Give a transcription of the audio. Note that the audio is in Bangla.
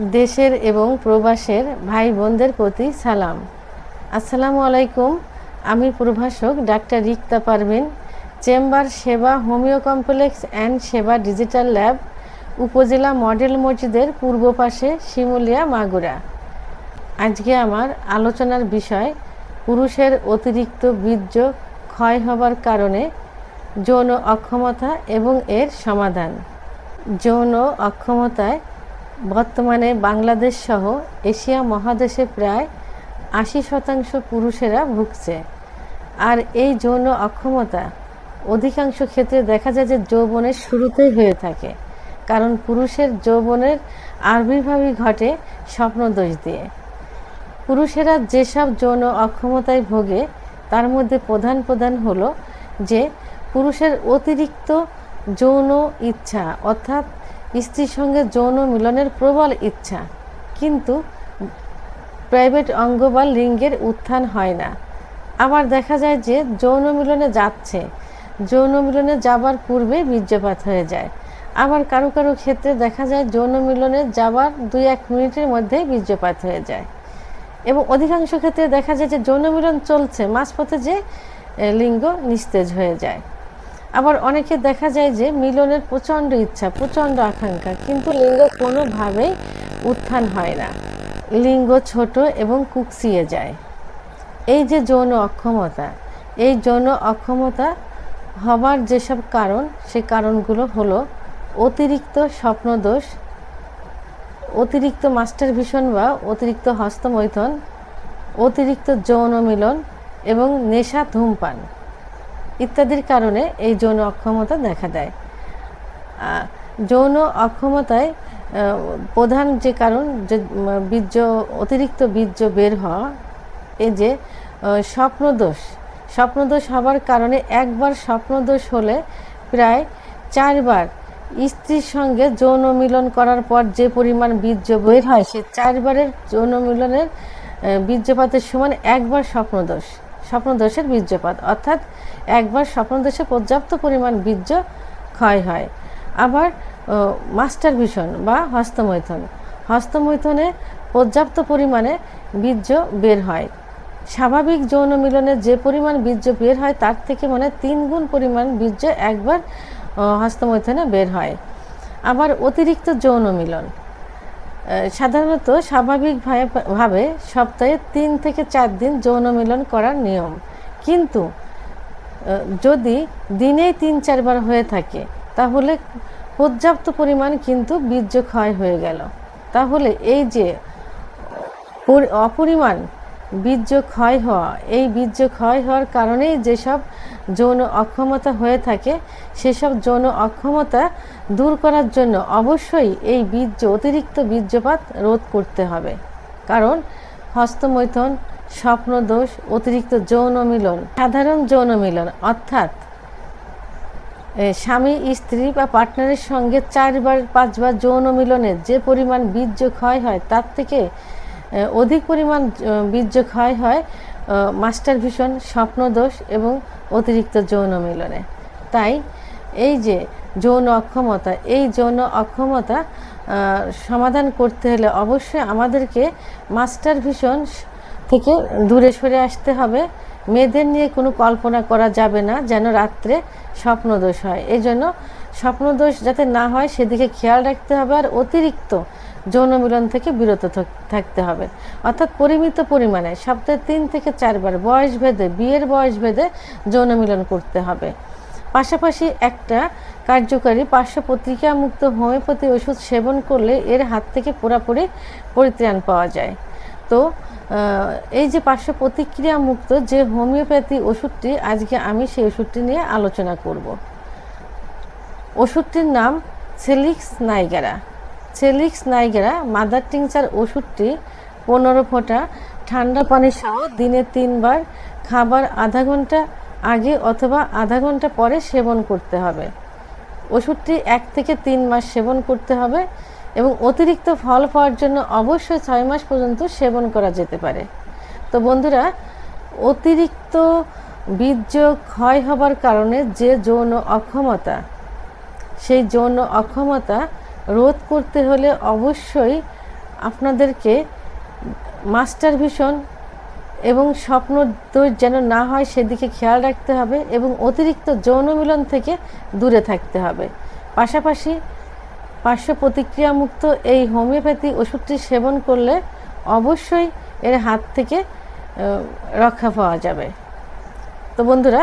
দেশের এবং প্রবাসের ভাই বোনদের প্রতি সালাম। আসসালামু আলাইকুম, আমি প্রভাষক doctor Rikta Parvin, chamber Seba homeo complex and Seba digital lab, উপজেলা মডেল মসজিদের পূর্ব পাশে শিমুলিয়া মাগুরা। আজকে আমার আলোচনার বিষয়, পুরুষের অতিরিক্ত বীর্য ক্ষয় হবার কারণে যৌন অক্ষমতা এবং এর সমাধান। যৌন অক্ষমতায় বর্তমানে বাংলাদেশ সহ এশিয়া মহাদেশে প্রায় আশি শতাংশ পুরুষেরা ভুগছে। আর এই যৌন অক্ষমতা অধিকাংশ ক্ষেত্রে দেখা যায় যে যৌবনের শুরুতেই হয়ে থাকে, কারণ পুরুষের যৌবনের আবির্ভাবই ঘটে স্বপ্নদোষ দিয়ে। পুরুষেরা যেসব যৌন অক্ষমতায় ভোগে, তার মধ্যে প্রধান প্রধান হলো যে পুরুষের অতিরিক্ত যৌন ইচ্ছা, অর্থাৎ স্ত্রীর সঙ্গে যৌন মিলনের প্রবল ইচ্ছা। কিন্তু প্রাইভেট অঙ্গ বা লিঙ্গের উত্থান হয় না। আবার দেখা যায় যে যৌন মিলনে যাচ্ছে। যৌন মিলনে যাবার পূর্বে বীর্যপাত হয়ে যায়। আবার কারও কারও ক্ষেত্রে দেখা যায় যৌন মিলনে যাবার দুই এক মিনিটের মধ্যেই বীর্যপাত হয়ে যায়। এবং অধিকাংশ ক্ষেত্রে দেখা যায় যে যৌন মিলন চলছে, মাঝপথে যে লিঙ্গ নিস্তেজ হয়ে যায়। আবার অনেকে দেখা যায় যে মিলনের প্রচণ্ড ইচ্ছা, প্রচণ্ড আকাঙ্ক্ষা, কিন্তু লিঙ্গ কোনোভাবেই উত্থান হয় না। লিঙ্গ ছোট এবং কুকসিয়ে যায়। এই যে যৌন অক্ষমতা, এই যৌন অক্ষমতা হবার যেসব কারণ, সে কারণগুলো হলো অতিরিক্ত স্বপ্নদোষ, অতিরিক্ত মাস্টার ভীষণ বা অতিরিক্ত হস্তমৈথন, অতিরিক্ত যৌন মিলন এবং নেশা ধূমপান। ইত্যাদির কারণে এই যৌন অক্ষমতা দেখা দেয়। যৌন অক্ষমতায় প্রধান যে কারণ যে বীর্য, অতিরিক্ত বীর্য বের হওয়া, এই যে স্বপ্নদোষ। স্বপ্নদোষ হবার কারণে একবার স্বপ্নদোষ হলে প্রায় চারবার স্ত্রীর সঙ্গে যৌন মিলন করার পর যে পরিমাণ বীর্য বের হয়, সে চারবারের যৌন মিলনের বীর্যপাতের সমান একবার স্বপ্নদোষ। স্বপ্নদোষের বীর্যপাত। অর্থাৎ একবার স্বপ্নদোষে পর্যাপ্ত পরিমাণ বীর্য ক্ষয় হয়। আবার মাস্টার ভীষণ বা হস্তমৈথন। হস্তমৈথনে পর্যাপ্ত পরিমাণে বীর্য বের হয়। স্বাভাবিক যৌন মিলনে যে পরিমাণ বীর্য বের হয়, তার থেকে মানে তিন গুণ পরিমাণ বীর্য একবার হস্তমৈথনে বের হয়। আবার অতিরিক্ত যৌন মিলন। সাধারণত স্বাভাবিকভাবে ভাবে সপ্তাহে তিন থেকে চার দিন যৌন মিলন করার নিয়ম। কিন্তু যদি দিনেই তিন চারবার হয়ে থাকে, তাহলে পর্যাপ্ত পরিমাণ কিন্তু বীর্য ক্ষয় হয়ে গেল। তাহলে এই যে অপরিমাণ বীর্য ক্ষয় হওয়া, এই বীর্য ক্ষয় হওয়ার কারণেই যেসব যৌন অক্ষমতা হয়ে থাকে, সেসব যৌন অক্ষমতা দূর করার জন্য অবশ্যই এই বীর্য, অতিরিক্ত বীর্যপাত রোধ করতে হবে। কারণ হস্তমৈথন, স্বপ্নদোষ, অতিরিক্ত যৌন মিলন, সাধারণ যৌন মিলন, অর্থাৎ স্বামী, স্ত্রী বা পার্টনারের সঙ্গে চারবার, পাঁচবার যৌন মিলনে যে পরিমাণ বীর্য ক্ষয় হয়, তার থেকে অধিক পরিমাণ বীর্য ক্ষয় হয় মাস্টার ভীষণ স্বপ্নদোষ এবং অতিরিক্ত যৌন মিলনে। তাই এই যে যৌন অক্ষমতা, এই যৌন অক্ষমতা সমাধান করতে হলে অবশ্যই আমাদেরকে মাস্টার ভীষণ থেকে দূরে সরে আসতে হবে। মেয়েদের নিয়ে কোনো কল্পনা করা যাবে না যেন রাত্রে স্বপ্নদোষ হয়। এই জন্য স্বপ্নদোষ যাতে না হয় সেদিকে খেয়াল রাখতে হবে আর অতিরিক্ত যৌন মিলন থেকে বিরত থাক- থাকতে হবে। অর্থাৎ পরিমিত পরিমাণে সপ্তাহে তিন থেকে চারবার বয়স ভেদে, বিয়ের বয়স ভেদে যৌন মিলন করতে হবে। পাশাপাশি একটা কার্যকারী পার্শ্ব প্রতিক্রিয়া মুক্ত হোমিওপ্যাথি ওষুধ সেবন করলে এর হাত থেকে পুরোপুরি পরিত্রাণ পাওয়া যায়। তো এই যে পার্শ্ব প্রতিক্রিয়া মুক্ত যে হোমিওপ্যাথি ওষুধটি, আজকে আমি সেই ওষুধটি নিয়ে আলোচনা করব। ওষুধটির নাম সেলিক্স নাইগেরা। সেলিক্স নাইগেরা মাদার টিংচার ওষুধটি পনেরো ফোঁটা, ঠান্ডা পানি সহ দিনে তিনবার, খাবার আধা ঘণ্টা আগে অথবা আধা ঘণ্টা পরে সেবন করতে হবে। ওষুধটি এক থেকে তিন মাস সেবন করতে হবে এবং অতিরিক্ত ফল পাওয়ার জন্য অবশ্যই ছয় মাস পর্যন্ত সেবন করা যেতে পারে। তো বন্ধুরা, অতিরিক্ত বীর্য ক্ষয় হবার কারণে যে যৌন অক্ষমতা, সেই যৌন অক্ষমতা রোধ করতে হলে অবশ্যই আপনাদেরকে মাস্টার ভিশন এবং স্বপ্ন দোষ যেন না হয় সেদিকে খেয়াল রাখতে হবে এবং অতিরিক্ত যৌন মিলন থেকে দূরে থাকতে হবে। পাশাপাশি পার্শ্ব প্রতিক্রিয়ামুক্ত এই হোমিওপ্যাথি ওষুধটি সেবন করলে অবশ্যই এর হাত থেকে রক্ষা পাওয়া যাবে। তো বন্ধুরা